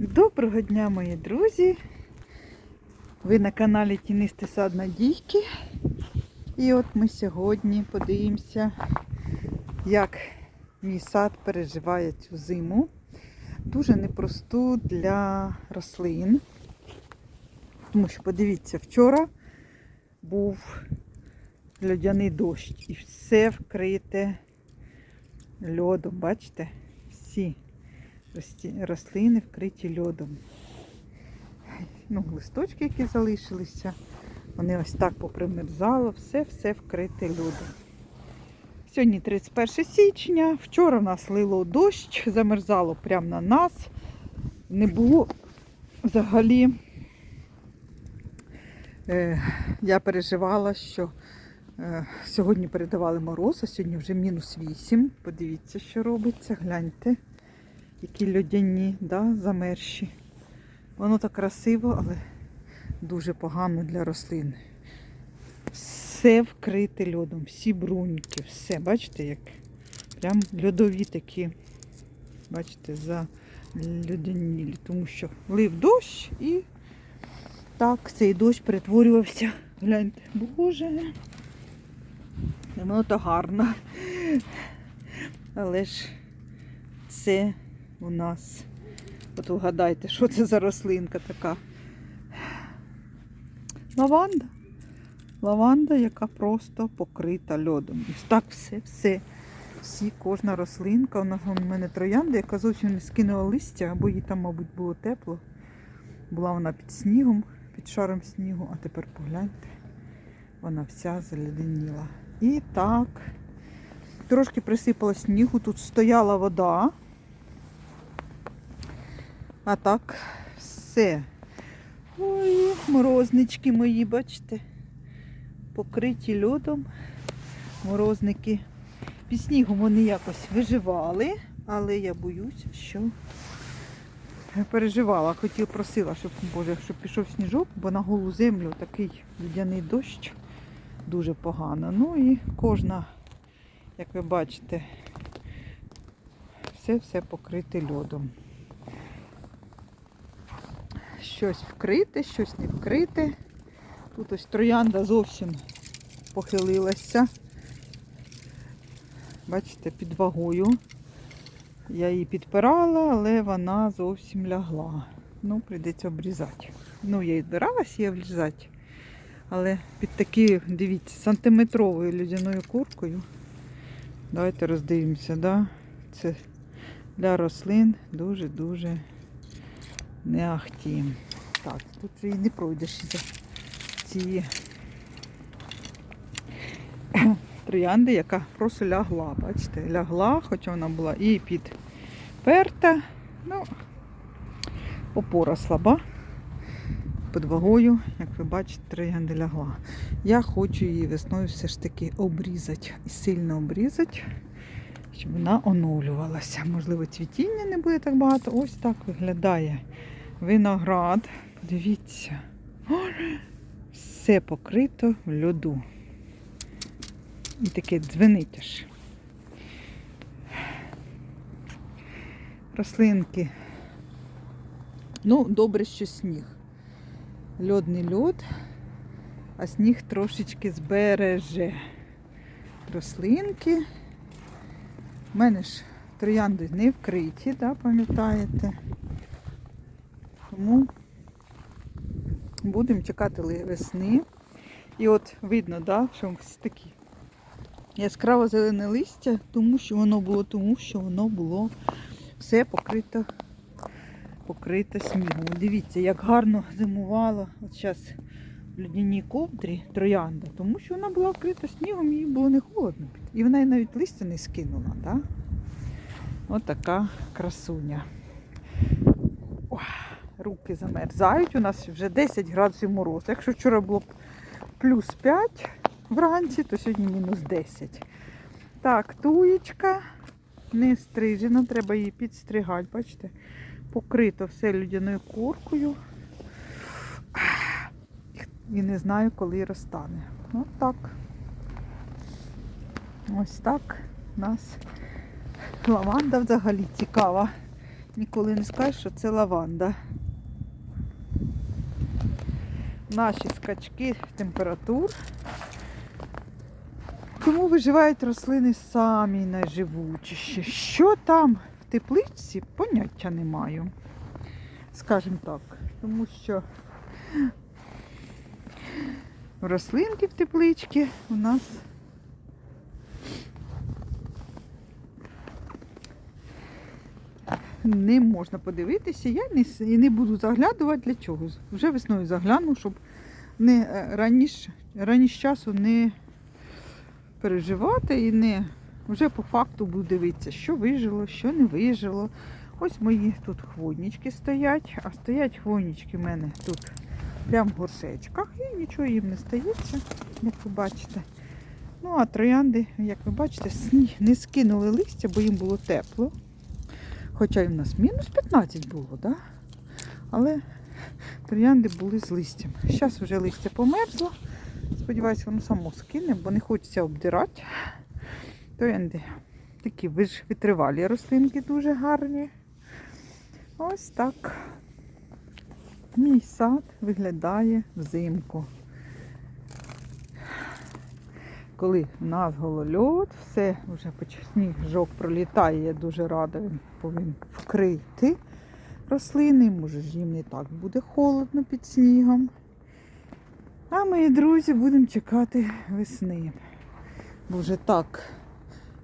Доброго дня, мої друзі! Ви на каналі Тінистий сад Надійки. І от ми сьогодні подивимося, як мій сад переживає цю зиму. Дуже непросту для рослин. Тому що, подивіться, вчора був льодяний дощ і все вкрите льодом. Бачите? Всі рослини вкриті льодом. Ну, листочки, які залишилися, вони ось так попримерзало, все-все вкрите льодом. Сьогодні 31 січня, вчора в нас лило дощ, замерзало прямо на нас. Не було взагалі. Е, я переживала, що е, сьогодні передавали мороз, а сьогодні вже мінус 8. Подивіться, що робиться, гляньте які льодяні, да, замерші. Воно так красиво, але дуже погано для рослин. Все вкрите льодом, всі бруньки, все, бачите, як прям льодові такі, бачите, за льодянілі, тому що лив дощ і так цей дощ перетворювався. Гляньте, боже. Воно то гарно. Але ж це у нас. От вгадайте, що це за рослинка така. Лаванда. Лаванда, яка просто покрита льодом. І так все, все. Всі, кожна рослинка. У нас у мене троянда, яка зовсім не скинула листя, бо їй там, мабуть, було тепло. Була вона під снігом, під шаром снігу, а тепер погляньте, вона вся заледеніла. І так, трошки присипала снігу, тут стояла вода. А так, все. Ой, морознички мої, бачите, покриті льодом. Морозники. Під снігом вони якось виживали, але я боюся, що переживала. Хотіла, просила, щоб, Боже, щоб пішов сніжок, бо на голу землю такий людяний дощ дуже погано. Ну і кожна, як ви бачите, все-все покрите льодом щось вкрите, щось не вкрите. Тут ось троянда зовсім похилилася. Бачите, під вагою. Я її підпирала, але вона зовсім лягла. Ну, прийдеться обрізати. Ну, я і збиралася її обрізати. Але під такою, дивіться, сантиметровою людяною куркою. Давайте роздивимося, да? Це для рослин дуже-дуже не ахті. Так, тут вже і не пройдеш ці троянди, яка просто лягла, бачите, лягла, хоча вона була і підперта. Ну, опора слаба. Під вагою, як ви бачите, троянда лягла. Я хочу її весною все ж таки обрізати і сильно обрізати, щоб вона оновлювалася. Можливо, цвітіння не буде так багато. Ось так виглядає виноград. Дивіться. Все покрито в льоду. І таке дзвенить аж. Рослинки. Ну, добре, що сніг. Льодний льод, а сніг трошечки збереже рослинки. У мене ж троянди не вкриті, да, пам'ятаєте? Тому будемо чекати весни. І от видно, да, що ось такі яскраво зелене листя, тому що воно було, тому що воно було все покрито, покрите снігом. Дивіться, як гарно зимувала от зараз в людяній ковдрі троянда, тому що вона була вкрита снігом, їй було не холодно. І вона навіть листя не скинула. Да? От красуня. Ой, руки замерзають. У нас вже 10 градусів морозу. Якщо вчора було плюс 5 вранці, то сьогодні мінус 10. Так, туєчка не стрижена, треба її підстригати, бачите? Покрито все людяною куркою. І не знаю, коли розтане. Ось так. Ось так у нас лаванда взагалі цікава. ніколи не скажеш, що це лаванда. Наші скачки температур. Тому виживають рослини самі найживучіші. Що там в тепличці, поняття не маю. Скажімо так. Тому що рослинки в тепличці у нас не можна подивитися. Я не, не буду заглядувати для чого. Вже весною загляну, щоб не раніше, раніше часу не переживати і не вже по факту буду дивитися, що вижило, що не вижило. Ось мої тут хвойнички стоять, а стоять хвойнички в мене тут прямо в горшечках і нічого їм не стається, як ви бачите. Ну, а троянди, як ви бачите, не скинули листя, бо їм було тепло. Хоча і в нас мінус 15 було, да? але троянди були з листям. Зараз вже листя померзло. Сподіваюся, воно само скине, бо не хочеться обдирати. Троянди такі витривалі рослинки дуже гарні. Ось так. Мій сад виглядає взимку. Коли в нас голольот, все вже сніжок пролітає, я дуже рада, він повинен вкрити рослини. Може ж їм не так буде холодно під снігом. А мої друзі будемо чекати весни. Бо вже так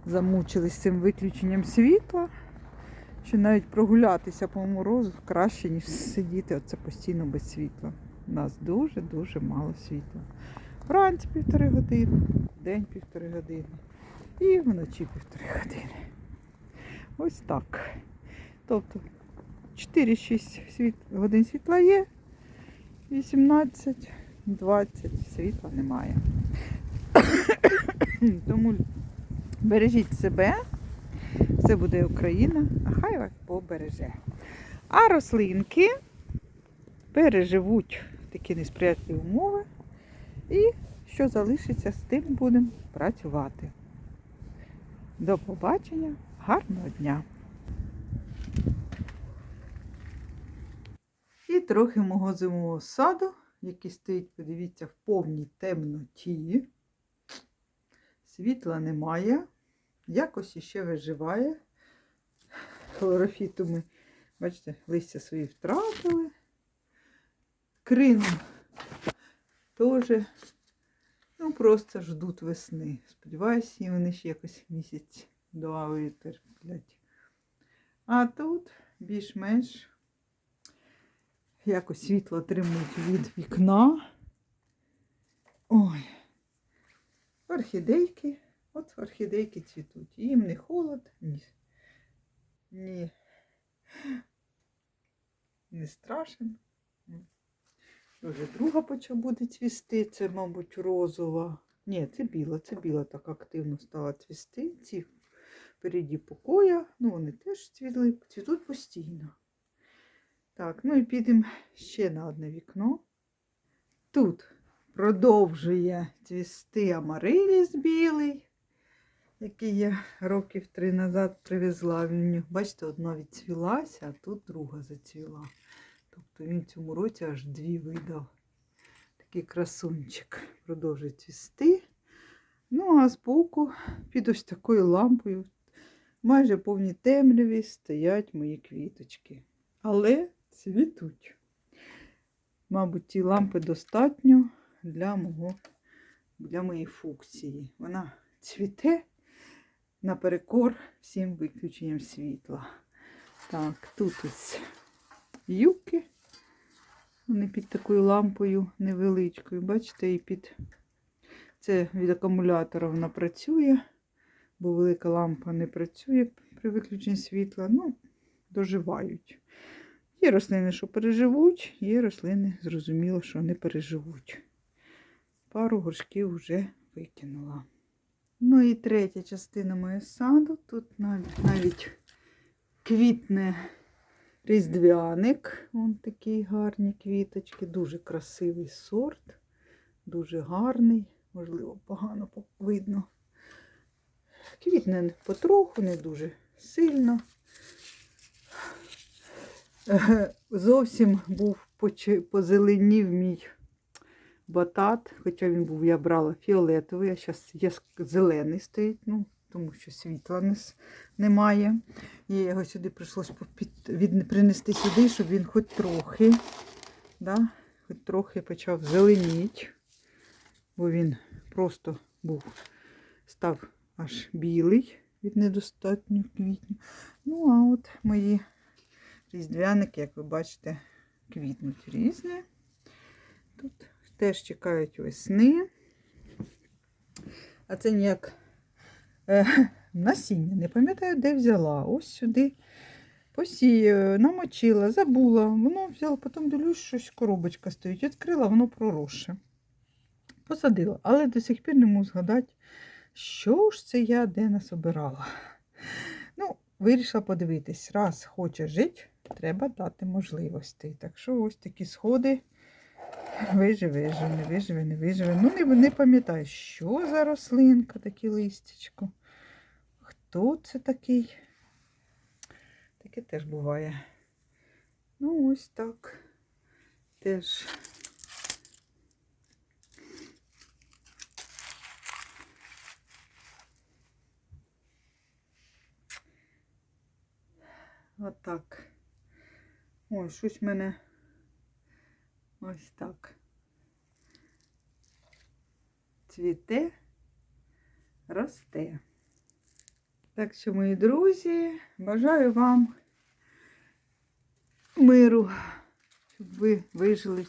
замучились цим виключенням світла, що навіть прогулятися по морозу краще, ніж сидіти оце постійно без світла. У нас дуже-дуже мало світла. Вранці півтори години, день півтори години і вночі півтори години. Ось так. Тобто 4-6 годин світла є, 18, 20 світла немає. Тому бережіть себе, все буде Україна, а хай вас побереже. А рослинки переживуть такі несприятливі умови. І що залишиться, з тим будемо працювати. До побачення, гарного дня! І трохи мого зимового саду, який стоїть, подивіться, в повній темноті. Світла немає, якось іще виживає. Хлорофіту ми, бачите, листя свої втратили. Крину теж ну, просто ждуть весни. Сподіваюся, і вони ще якось місяць два витерплять. А тут більш-менш якось світло отримують від вікна. Ой, орхідейки. От орхідейки цвітуть. Їм не холод, ні, ні, не страшен. Вже друга почав буде цвісти, це, мабуть, розова. Ні, це біла, це біла так активно стала цвісти. Ці впереді покоя, ну вони теж цвіли, цвітуть постійно. Так, ну і підемо ще на одне вікно. Тут продовжує цвісти амариліс білий, який я років три назад привезла. Бачите, одна відцвілася, а тут друга зацвіла. Тобто він цьому році аж дві видав. Такий красунчик продовжує цвісти. Ну, а збоку під ось такою лампою, майже повні темряві, стоять мої квіточки. Але цвітуть. Мабуть, ті лампи достатньо для, мого, для моєї фукції. Вона цвіте наперекор всім виключенням світла. Так, тут ось юки. Вони під такою лампою невеличкою. Бачите, і під це від акумулятора вона працює, бо велика лампа не працює при виключенні світла. Ну, доживають. Є рослини, що переживуть, є рослини, зрозуміло, що не переживуть. Пару горшків вже викинула. Ну і третя частина моєї саду. Тут навіть, навіть квітне різдвяник. Вон такі гарні квіточки, дуже красивий сорт, дуже гарний, можливо, погано видно. Квітне потроху, не дуже сильно. Зовсім був позеленів мій батат, хоча він був, я брала фіолетовий, а зараз зелений стоїть, ну, тому що світла не, немає. І його сюди прийшлось від, принести сюди, щоб він хоч трохи, да, хоч трохи почав зеленіти, бо він просто був, став аж білий від недостатньо квітню. Ну, а от мої різдвяники, як ви бачите, квітнуть різні. Тут теж чекають весни. А це ніяк насіння. Не пам'ятаю, де взяла. Ось сюди посіяла, намочила, забула. Воно взяла, потім дивлюсь, щось коробочка стоїть. Відкрила, воно проросше. Посадила, але до сих пір не можу згадати, що ж це я де насобирала. Ну, вирішила подивитись, раз хоче жити, треба дати можливості. Так що ось такі сходи. Виживе, виживе, не виживе, не виживе. Ну, не, не пам'ятаю, що за рослинка, таке листячко. Хто це такий? Таке теж буває. Ну, ось так. Теж. Отак. Ой, щось мене ось так. Цвіте, росте. Так що, мої друзі, бажаю вам миру, щоб ви вижили,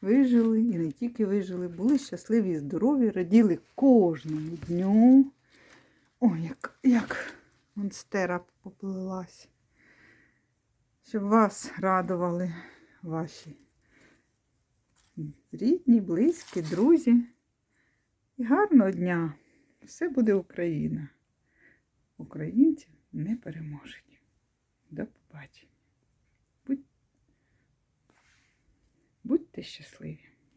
вижили і не тільки вижили, були щасливі і здорові, раділи кожному дню. Ой, як, як монстера поплилась. Щоб вас радували ваші рідні, близькі, друзі. І гарного дня! Все буде Україна. Українців не переможуть. До побачення. Будь... Будьте щасливі!